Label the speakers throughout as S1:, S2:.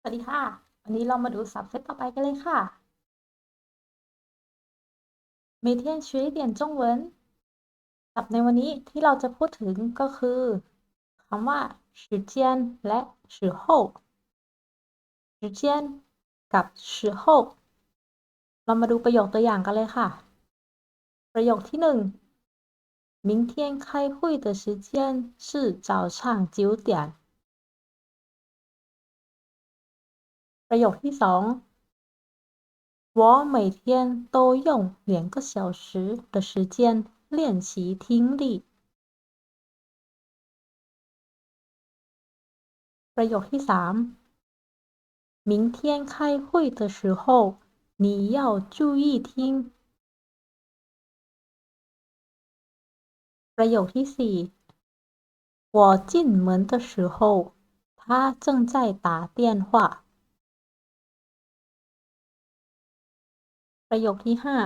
S1: สวัสดีค่ะ วันนี้เรามาดูศัพท์เซตต่อไปกันเลยค่ะ每天学一点中文ศัพท์ในวันนี้ที่เราจะพูดถึงก็คือคำว่า时间และ时候时间กับ时候เรามาดูประโยคตัวอย่างกันเลยค่ะ ประโยคที่หนึ่ง明天开会的时间是早上九点 ประโยคที่สอง我每天都用两个小时的时间练习听力ประโยคที่สาม明天开会的时候你要注意听ประโยคที่สี่我进门的时候他正在打电话 ประโยคที่ห้า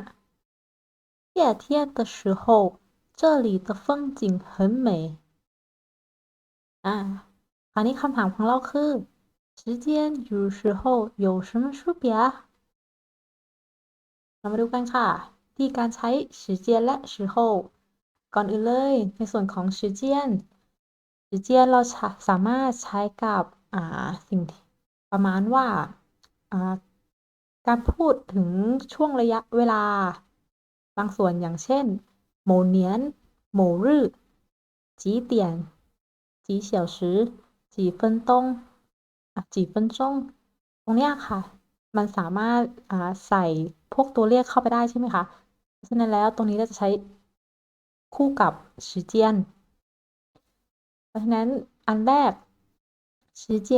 S1: 夏天的时候这里的风景很美อ่าคราวนี้คำถามของเราคือ时间有时候有什么区别เรามาดูกันค่ะ ที่การใช้时间และ时候ก่อนอื่นเลย ในส่วนของ时间时间เราสามารถใช้กับอ่าสิ่งประมาณว่าอ่า การพูดถึงช่วงระยะเวลา บางส่วนอย่างเช่น某年某日几点几小时几分钟อ่ะ几分钟ตรงเนี้ยค่ะ มันสามารถอ่าใส่พวกตัวเลขเข้าไปได้ใช่ไหมคะเพราะฉะนั้นแล้วตรงนี้เราจะใช้คู่กับ时间เพราะฉะนั้นอันแรก时间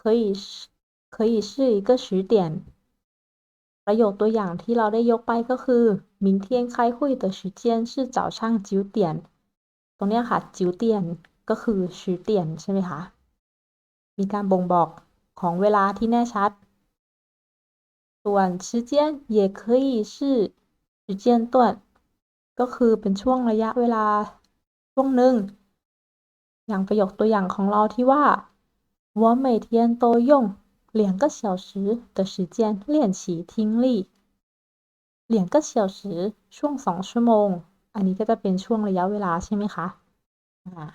S1: 可以可以是一个时点 ประโยคตัวอย่างที่เราได้ยกไปก็คือ明天开会的时间是早上九点ตรงนี้ค่ะ九点ก็คือ十点ใช่ไหมคะ มีการบ่งบอกของเวลาที่แน่ชัด ส่วน时间也可以是时间段ก็คือเป็นช่วงระยะเวลาช่วงหนึ่ง อย่างประโยคตัวอย่างของเราที่ว่า我每天都用 两个小时的时间练习听力两个小时ช่วงสองชั่วโมง อันนี้ก็จะเป็นช่วงระยะเวลาใช่ไหมคะอ่า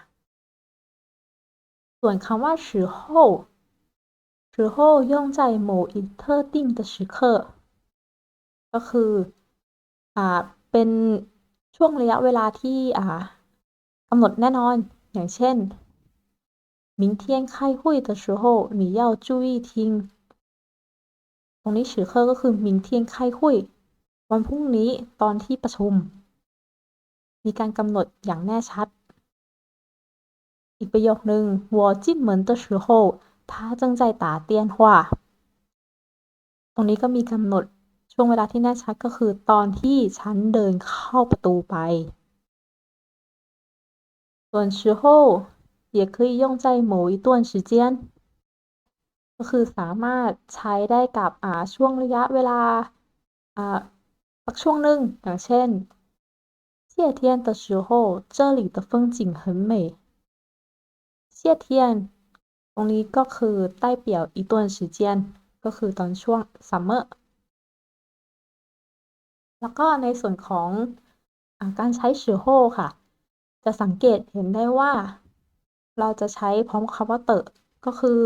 S1: ส่วนคำว่า时候时候用在某一特定的时刻ก็คืออ่าเป็นช่วงระยะเวลาที่อ่ากำหนดแน่นอน อย่างเช่น 明天开会的时候你要注意听ตรงนี้时刻ก็คือ明天开会วันพรุ่งนี้ตอนที่ประชุม มีการกำหนดอย่างแน่ชัด อีกประโยคนึง我进门的时候他正在打电话ตรงนี้ก็มีกำหนดช่วงเวลาที่แน่ชัดก็คือตอนที่ฉันเดินเข้าประตูไปส่วน时候 也可以用在某一段时间ก็คือสามารถใช้ได้กับอ่าช่วงระยะเวลาอ่าสักช่วงหนึ่งอย่างเช่น夏天的时候这里的风景很美夏天ตรงนี้ก็คือใต้เปี่ยวอีตัวน时间ก็คือตอนช่วงซัมเมอร์แล้วก็ในส่วนของอการใช้时候ค่ะ จะสังเกตเห็นได้ว่า เราจะใช้พร้อมคำว่าเตะก็คือ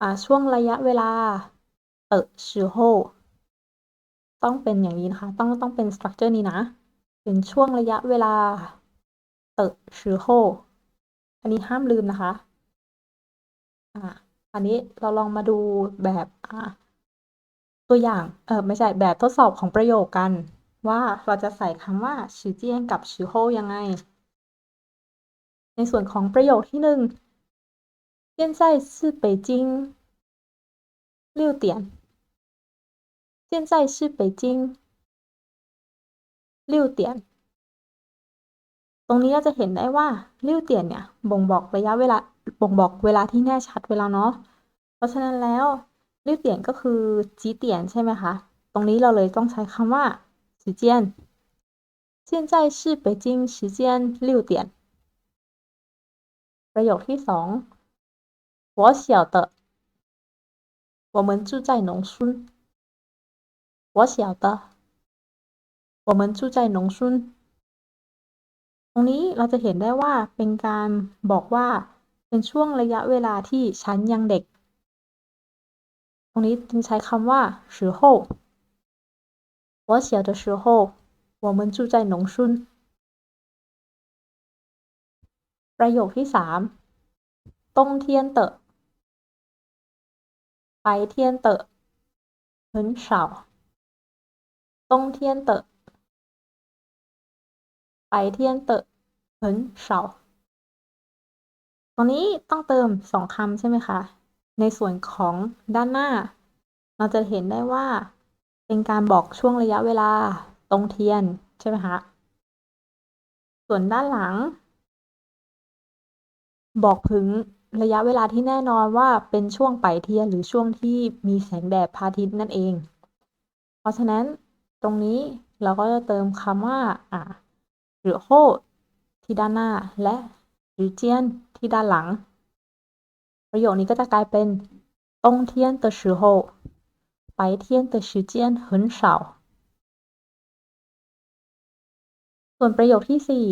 S1: อช่วงระยะเวลาเตะชิโฮต้องเป็นอย่างนี้นะคะ ต้องต้องเป็นสตรัคเจอร์นี้นะ เป็นช่วงระยะเวลาเตะชิโฮอันนี้ห้ามลืมนะคะอ่าอันนี้เราลองมาดูแบบอ่าตัวอย่างเออไม่ใช่แบบทดสอบของประโยคกัน ว่าเราจะใส่คำว่าชิเจียงกับชิโฮยังไง ในส่วนของประโยคที่หนึ่ง现在是北京六点现在是北京六点ตรงนี้เราจะเห็นได้ว่าลิ้วเตียนเนี่ยบ่งบอกระยะเวลาบ่งบอกเวลาที่แน่ชัดเวลาเนาะเพราะฉะนั้นแล้วลิ้วเตียนก็คือจีเตียนใช่ไหมคะ ตรงนี้เราเลยต้องใช้คำว่า时间现在是北京时间六点 ประโยคที่สอง我晓得 我们住在农村我晓得我们住在农村ตรงนี้เราจะเห็นได้ว่าเป็นการบอกว่าเป็นช่วงระยะเวลาที่ฉันยังเด็ก ตรงนี้จึงใช้คำว่า时候我小的时候我们住在农村 ประโยคที่สาม冬天的白天的很少冬天的白天的很少ตรงนี้ต้องเติมสองคำใช่ไหมคะ ในส่วนของด้านหน้า เราจะเห็นได้ว่า เป็นการบอกช่วงระยะเวลาตรงเทียนใช่ไหมคะ ส่วนด้านหลัง บอกถึงระยะเวลาที่แน่นอนว่าเป็นช่วงไปเทียนหรือช่วงที่มีแสงแดดพระอาทิตย์นั่นเอง เพราะฉะนั้นตรงนี้เราก็จะเติมคำว่าอ่าหรือโฮที่ด้านหน้า และหรือเจียนที่ด้านหลัง ประโยคนี้ก็จะกลายเป็น冬天的时候白天的时间很少ส่วนประโยคที่สี่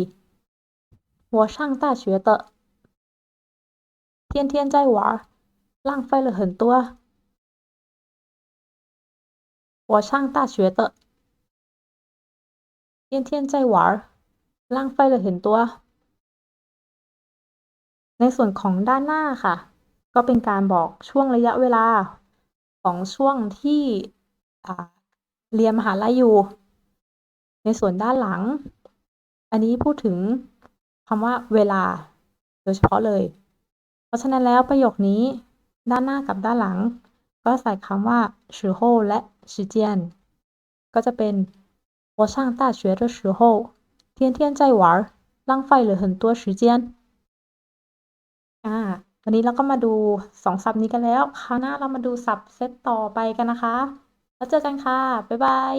S1: 我上大学的 天天在玩浪费了很多我上大学的天天在玩浪费了很多ในส่วนของด้านหน้าค่ะ ก็เป็นการบอกช่วงระยะเวลา ของช่วงที่เรียนมหาลัยอยู่ ในส่วนด้านหลัง อันนี้พูดถึงคำว่าเวลา โดยเฉพาะเลย เพราะฉะนั้นแล้วประโยคนี้ ด้านหน้ากับด้านหลัง ก็ใส่คำว่า时候และ时间ก็จะเป็น我上大学的时候天天在玩浪费了很多时间อ่าวันนี้เราก็มาดูสองศัพท์นี้กันแล้ว คราวหน้าเรามาดูศัพท์เซตต่อไปกันนะคะ แล้วเจอกันค่ะ บ๊ายบาย